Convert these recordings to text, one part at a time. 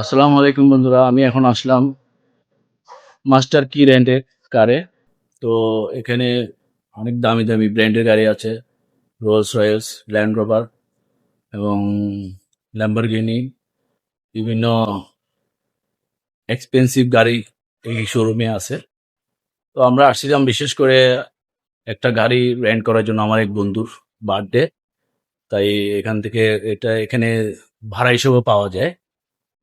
আসসালামু আলাইকুম বন্ধুরা, আমি এখন আসলাম মাস্টার কি রেন্টের কারে। তো এখানে অনেক দামি দামি ব্র্যান্ডের গাড়ি আছে রোলস রয়েলস ল্যান্ড রোভার এবং ল্যাম্বরগিনি বিভিন্ন এক্সপেন্সিভ গাড়ি এই শোরুমে আছে। তো আমরা আসছিলাম বিশেষ করে একটা গাড়ি রেন্ট করার জন্য আমার এক বন্ধুর বার্থডে তাই এখান থেকে এটা এখানে ভাড়া হিসেবে পাওয়া যায়।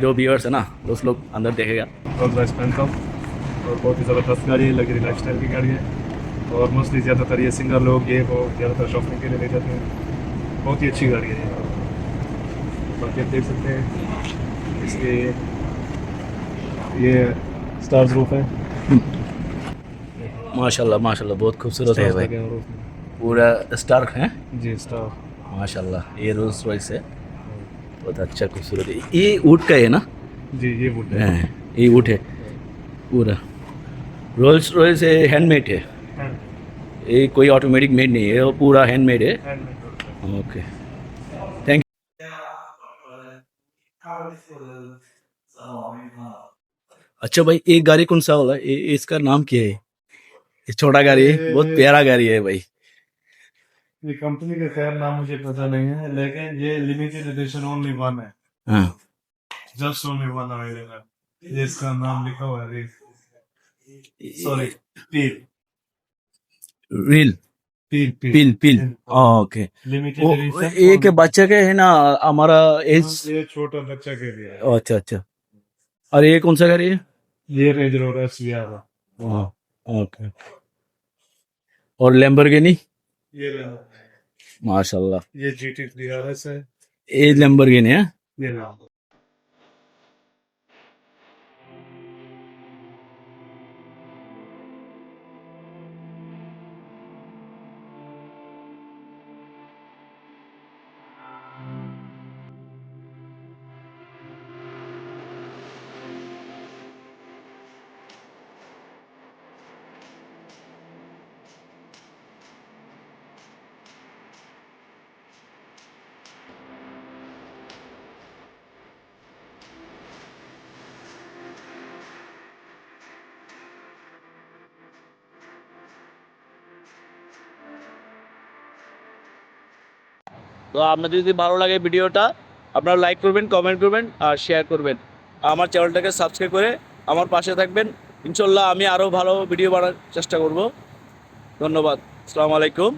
जो व्यूअर्स है ना दोस्त लोग अंदर देखेगा। और बहुत ही ज़बरदस्त गाड़ी है लग्जरी लाइफ स्टाइल की गाड़ी है। और मोस्टली ज़्यादातर ये सिंगल लोग ये वो ज़्यादातर शॉपिंग के लिए ले जाते हैं। बहुत ही अच्छी गाड़ी है ये। बाकी आप देख सकते हैं इसके ये स्टार्स रूफ है। माशाल्लाह माशाल्लाह बहुत खूबसूरत है भाई। पूरा स्टार है? जी स्टार माशाल्लाह ये रोज रॉयस है। बहुत अच्छा खूबसूरत है। ये वुड का है ना? जी ये वुड है। हाँ, ये वुड है। पूरा। रोल्स रॉयस है हैंडमेड है। ये कोई ऑटोमेटिक मेड नहीं है वो पूरा हैंडमेड है। ओके थैंक अच्छा भाई एक गाड़ी कौन सा वाला ये ये इसका नाम क्या है? ये छोटा गाड़ी है बहुत प्यारा गाड़ी है भाई। ये कंपनी का खैर नाम मुझे पता नहीं है लेकिन ये लिमिटेड एडिशन ओनली वन है। हाँ। जस्ट ओनली वन अवेलेबल ये इसका नाम लिखा हुआ है सॉरी पील रील पील पिल पिल ओके लिमिटेड एक बच्चे के है ना हमारा एज ये छोटा बच्चा के लिए अच्छा अच्छा। और ये कौन सा गाड़ी है ये? Range Rover S V R okay और लैम्बोर्गिनी ये लो। माशाल्लाह ये G T three R S है। ये लैम्बोर्गिनी है তো আপনাদের যদি ভালো লাগে ভিডিওটা, আপনারা লাইক করবেন কমেন্ট করবেন আর শেয়ার করবেন। আমার চ্যানেলটাকে সাবস্ক্রাইব করে আমার পাশে থাকবেন। ইনশাল্লাহ আমি আরও ভালো ভিডিও বানার চেষ্টা করব। ধন্যবাদ। আসসালামু আলাইকুম।